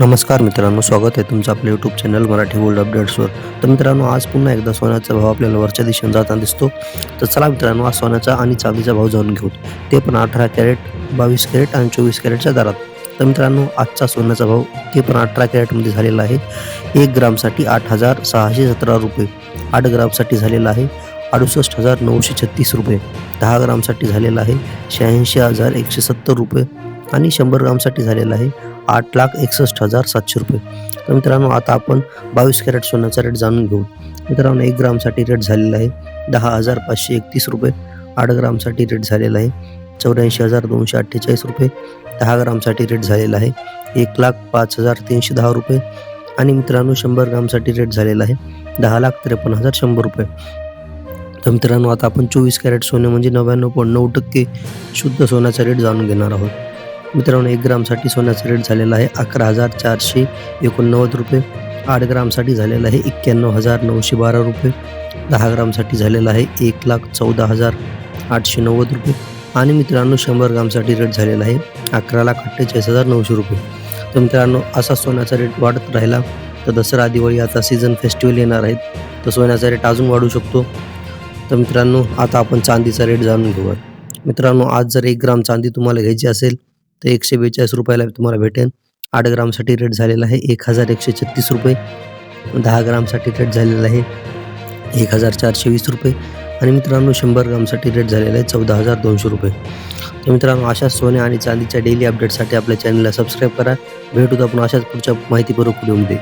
नमस्कार मित्रांनो स्वागत आहे तुमचं आपल्या यूट्यूब चॅनल मराठी गोल्ड अपडेट्सवर तर मित्रांनो आज पुन्हा एकदा सोन्याचा भाव आपल्याला वरच्या दिशेने जाताना दिसतो. तर चला मित्रांनो आज सोन्याचा आणि चांदीचा भाव जाणून घेऊ. ते पण अठरा कॅरेट बावीस कॅरेट आणि चोवीस कॅरेटच्या दरात. तर मित्रांनो आजचा सोन्याचा भाव ते पण अठरा कॅरेटमध्ये झालेला आहे. एक ग्रामसाठी आठ हजार सहाशे सतरा रुपये. आठ ग्रामसाठी झालेला आहे अडुसष्ट हजार नऊशे छत्तीस रुपये. दहा ग्रामसाठी झालेला आहे शहाऐंशी हजार एकशे सत्तर रुपये. आणि शंभर ग्रामसाठी झालेला आहे आठ लाख एकसष्ट हजार सातशे रुपये. तर मित्रांनो आता आपण बावीस कॅरेट सोन्याचा रेट जाणून घेऊ. मित्रांनो एक ग्रामसाठी रेट झालेला आहे दहा हजार पाचशे एकतीस रुपये. आठ ग्रामसाठी रेट झालेला आहे चौऱ्याऐंशी हजार दोनशे अठ्ठेचाळीस रुपये. दहा ग्रामसाठी रेट झालेला आहे एक लाख पाच हजार तीनशे दहा रुपये. आणि मित्रांनो शंभर ग्रामसाठी रेट झालेला आहे दहा लाख त्रेपन्न हजार शंभर रुपये. तर मित्रांनो आता आपण चोवीस कॅरेट सोने म्हणजे नव्याण्णव पॉईंट नऊ टक्के शुद्ध सोन्याचा रेट जाणून घेणार आहोत. मित्रांनो एक ग्रामसाठी सोन्याचा रेट झालेला आहे अकरा हजार चारशे एकोणनव्वद रुपये. आठ ग्रामसाठी झालेला आहे एक्क्याण्णव हजार नऊशे बारा रुपये. दहा ग्रामसाठी झालेला आहे एक लाख चौदा हजार आठशे नव्वद रुपये. आणि मित्रांनो शंभर ग्रामसाठी रेट झालेला आहे अकरा लाख अठ्ठेचाळीस हजार नऊशे रुपये. तर मित्रांनो असा सोन्याचा रेट वाढत राहिला तर दसरा दिवाळी आता सीझन फेस्टिवल येणार आहेत. तर सोन्याचा रेट अजून वाढू शकतो. तर मित्रांनो आता आपण चांदीचा रेट जाणून घेऊया मित्रांनो आज जर एक ग्राम चांदी तुम्हाला घ्यायची असेल तर एकशे बेचाळीस रुपयाला तुम्हाला भेटेल आठ ग्रामसाठी रेट झालेला आहे. एक हजार एकशे छत्तीस रुपये. दहा ग्रामसाठी रेट झालेला आहे. एक हजार चारशे वीस रुपये. आणि मित्रांनो शंभर ग्रामसाठी रेट झालेला आहे चौदा हजार दोनशे रुपये. तर मित्रांनो अशा सोने आणि चांदीच्या डेली अपडेटसाठी आपल्या चॅनलला सबस्क्राईब करा. भेटूत आपण अशाच पुढच्या माहितीपूर्वक व्हिडिओमध्ये